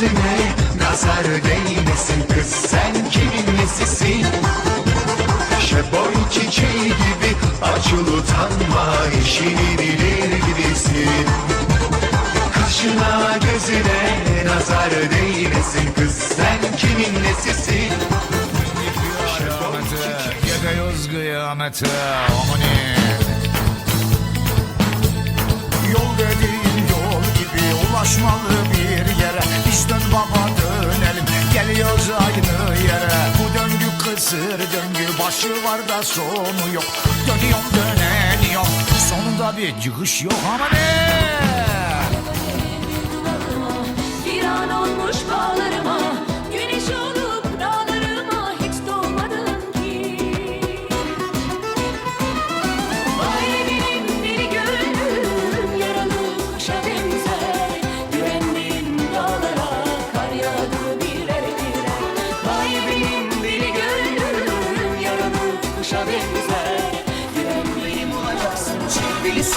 gözüne nazar değmesin kız. Sen kimin nesisin? Şeboy çiçeği gibi açıl utanma işini bilir gibisin. Kaşına gözüne nazar değmesin kız. Sen kimin nesisin? Kıyameti, gidiyoruz kıyamete Amani Yol dediğin yol gibi ulaşmalı bir dön baba dönelim geliyoruz aynı yere. Bu döngü kısır döngü başı var da sonu yok. Dönüyorum döneniyorum sonunda bir çıkış yok ama ne?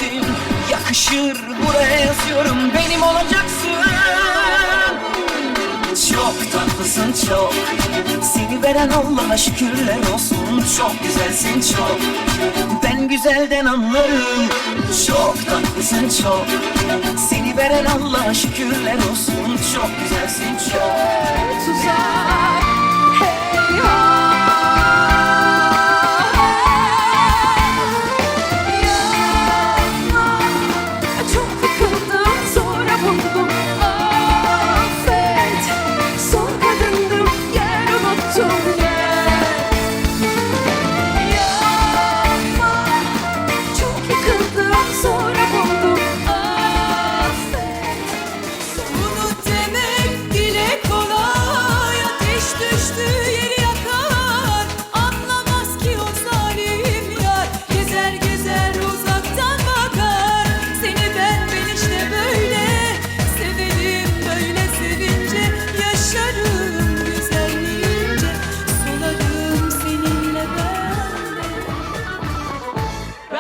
Sevgilisin yakışır buraya yazıyorum benim olacaksın. Çok tatlısın çok. Seni veren Allah'a şükürler olsun. Çok güzelsin çok. Ben güzelden anlarım. Çok tatlısın çok. Seni veren Allah'a şükürler olsun. Çok güzelsin çok. Tuzak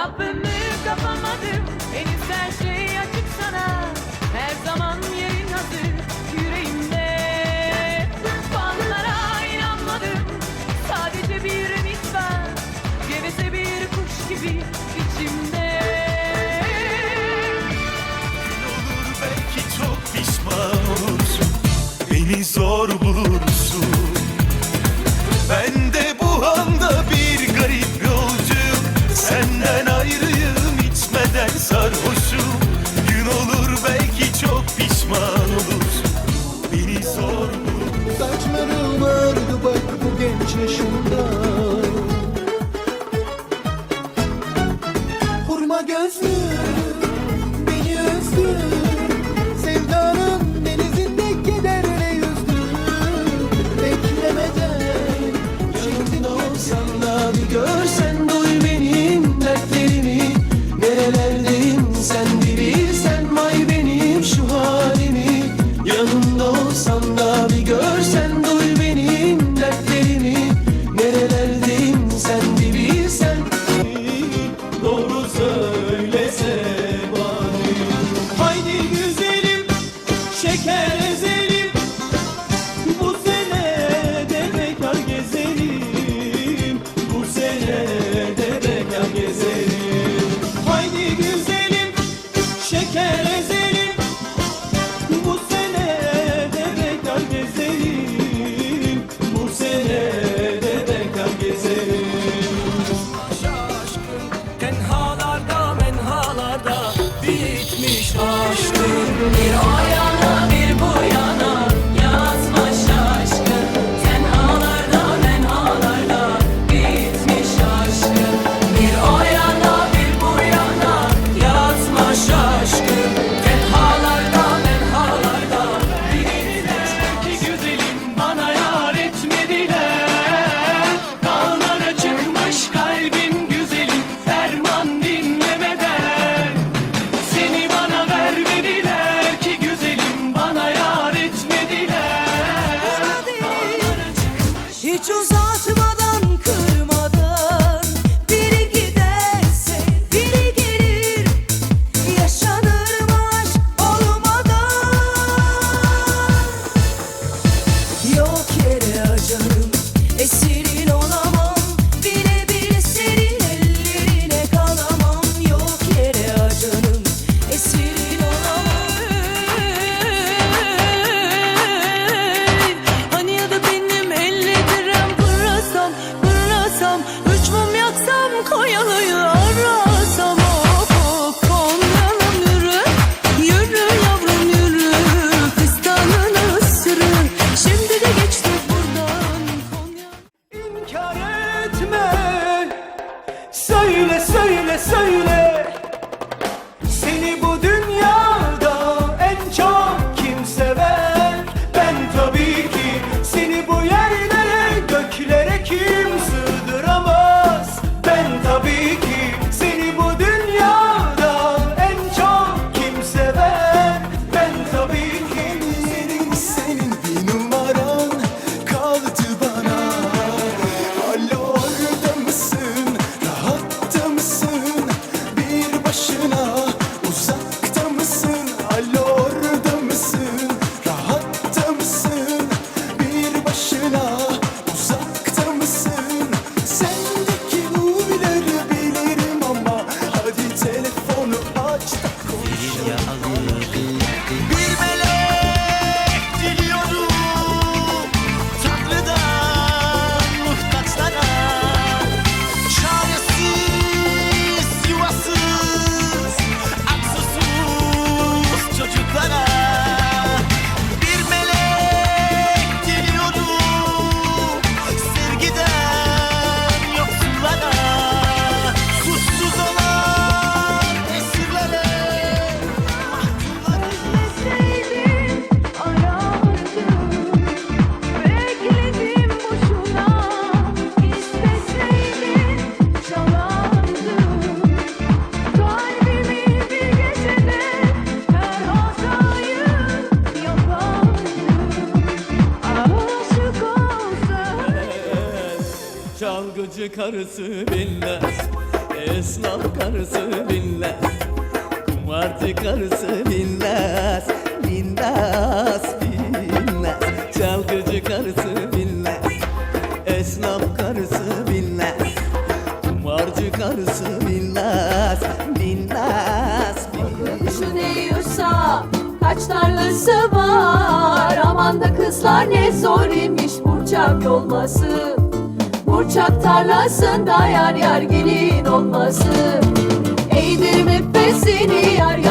Rabbimi kapamadım. Henüz her şey açık sana. Her zaman yerin hazır yüreğimde. Fanlara inanmadım. Sadece bir ümit var. Geveze bir kuş gibi içimde. Olur belki çok pişman olursun. Beni zor pişman olursun saçmadan Çarşı karısı bilmez Esnaf karısı bilmez Kumarcı karısı bilmez Bilmez bilmez. Çalgıcı karısı bilmez Esnaf karısı bilmez Kumarcı karısı bilmez Bilmez bilmez. Kurşun eğiyorsa kaç tarlası var? Aman da kızlar ne zor imiş burçak olması Burçak tarlasında yar yar gelin olmasın Eğdirmip besini yar yar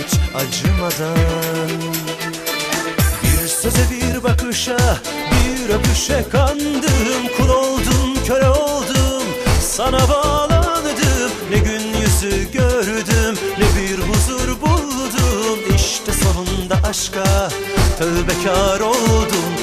hiç acımadan. Bir söze bir bakışa bir öpüşe kandım. Kul oldum köle oldum. Sana bağlandım. Ne gün yüzü gördüm ne bir huzur buldum. İşte sonunda aşka tövbekar oldum.